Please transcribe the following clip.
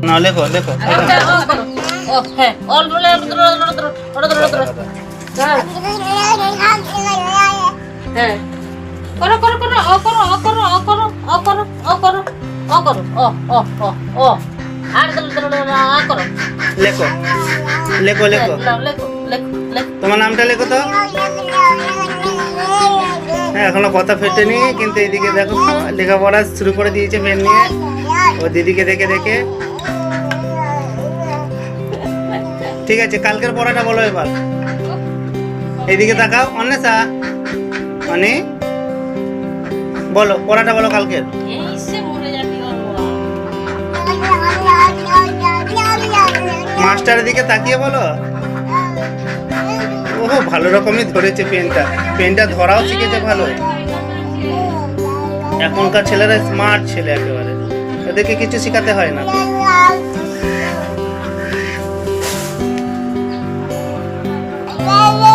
না লেখো লেখো হ্যাঁ হ্যাঁ হ্যাঁ করো করো করো ও করো ও করো ও করো ও করো ও করো ও করো ও ও ও ও আর করো লেখো লেখো লেখো লাও, লেখো লেখো লেখো তোমার নামটা লেখো তো হ্যাঁ এখনও কথা ফেটেনি, কিন্তু এদিকে দেখো লেখাপড়া শুরু করে দিয়েছে পেন নিয়ে। ও দিদিকে দেখে দেখে। ঠিক আছে, কালকের পড়াটা বলো এবার। এদিকে তাকাও, অন্বেষা। অনে, বলো, পড়াটা বলো কালকের। মাস্টারের দিকে তাকিয়ে বলো। ভালো রকমই ধরেছে পেনটা। পেনটা ধরাও শিখেছে ভালো। এখনকার ছেলেরা স্মার্ট ছেলে একেবারে। ওদেরকে কিছু শেখাতে হয় না। Yeah.